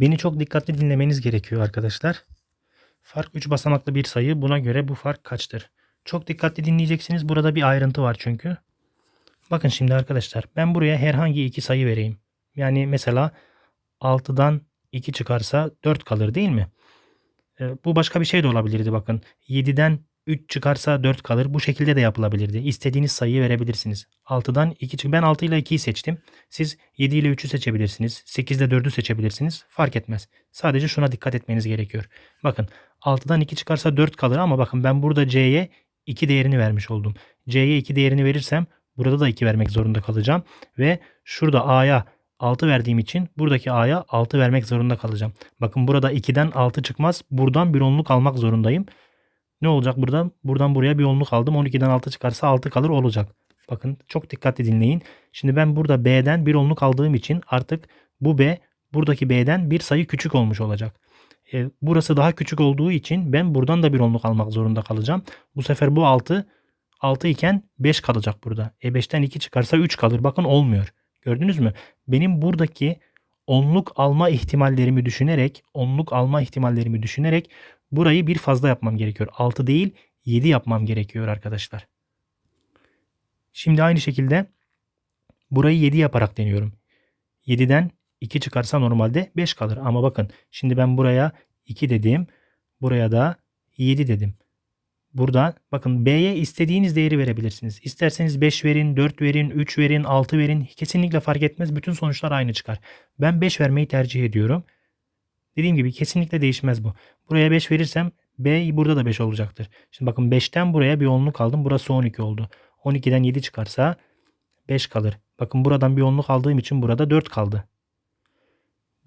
Beni çok dikkatli dinlemeniz gerekiyor arkadaşlar. Fark 3 basamaklı bir sayı. Buna göre bu fark kaçtır? Çok dikkatli dinleyeceksiniz. Burada bir ayrıntı var çünkü. Bakın şimdi arkadaşlar ben buraya herhangi iki sayı vereyim. Yani mesela 6'dan 2 çıkarsa 4 kalır değil mi? E, bu başka bir şey de olabilirdi bakın. 7'den 3 çıkarsa 4 kalır. Bu şekilde de yapılabilirdi. İstediğiniz sayıyı verebilirsiniz. 6'dan 2 çık. Ben 6 ile 2'yi seçtim. Siz 7 ile 3'ü seçebilirsiniz. 8 ile 4'ü seçebilirsiniz. Fark etmez. Sadece şuna dikkat etmeniz gerekiyor. Bakın 6'dan 2 çıkarsa 4 kalır ama bakın ben burada C'ye 2 değerini vermiş oldum. C'ye 2 değerini verirsem burada da 2 vermek zorunda kalacağım. Ve şurada A'ya 6 verdiğim için buradaki A'ya 6 vermek zorunda kalacağım. Bakın burada 2'den 6 çıkmaz. Buradan bir onluk almak zorundayım. Ne olacak buradan? Buradan buraya bir onluk aldım. 12'den 6 çıkarsa 6 kalır olacak. Bakın çok dikkatli dinleyin. Şimdi ben burada B'den bir onluk aldığım için artık bu B buradaki B'den bir sayı küçük olmuş olacak. E, burası daha küçük olduğu için ben buradan da bir onluk almak zorunda kalacağım. Bu sefer bu 6 6 iken 5 kalacak burada. E 5'ten 2 çıkarsa 3 kalır. Bakın olmuyor. Gördünüz mü? Benim buradaki onluk alma ihtimallerimi düşünerek, onluk alma ihtimallerimi düşünerek burayı bir fazla yapmam gerekiyor. 6 değil 7 yapmam gerekiyor arkadaşlar. Şimdi aynı şekilde burayı 7 yaparak deniyorum. 7'den 2 çıkarsa normalde 5 kalır. Ama bakın şimdi ben buraya 2 dedim. Buraya da 7 dedim. Burada bakın B'ye istediğiniz değeri verebilirsiniz. İsterseniz 5 verin, 4 verin, 3 verin, 6 verin. Kesinlikle fark etmez. Bütün sonuçlar aynı çıkar. Ben 5 vermeyi tercih ediyorum. Dediğim gibi kesinlikle değişmez bu. Buraya 5 verirsem B burada da 5 olacaktır. Şimdi bakın 5'ten buraya bir onluk aldım. Burası 12 oldu. 12'den 7 çıkarsa 5 kalır. Bakın buradan bir onluk aldığım için burada 4 kaldı.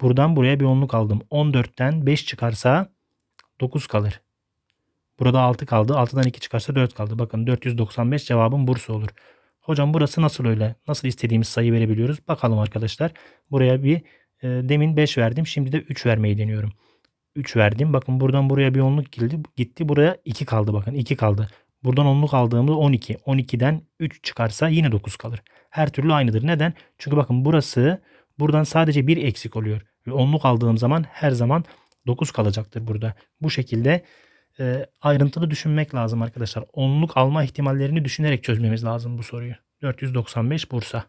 Buradan buraya bir onluk aldım. 14'ten 5 çıkarsa 9 kalır. Burada 6 kaldı. 6'dan 2 çıkarsa 4 kaldı. Bakın 495 cevabım Bursa olur. Hocam burası nasıl öyle? Nasıl istediğimiz sayı verebiliyoruz? Bakalım arkadaşlar. Buraya bir e, demin 5 verdim. Şimdi de 3 vermeyi deniyorum. 3 verdim. Bakın buradan buraya bir onluk girdi. Gitti buraya 2 kaldı. Bakın 2 kaldı. Buradan onluk aldığımda 12. 12'den 3 çıkarsa yine 9 kalır. Her türlü aynıdır. Neden? Çünkü bakın burası buradan sadece 1 eksik oluyor. Ve onluk aldığım zaman her zaman 9 kalacaktır burada. Bu şekilde e, ayrıntılı düşünmek lazım arkadaşlar. Onluk alma ihtimallerini düşünerek çözmemiz lazım bu soruyu. 495 Bursa.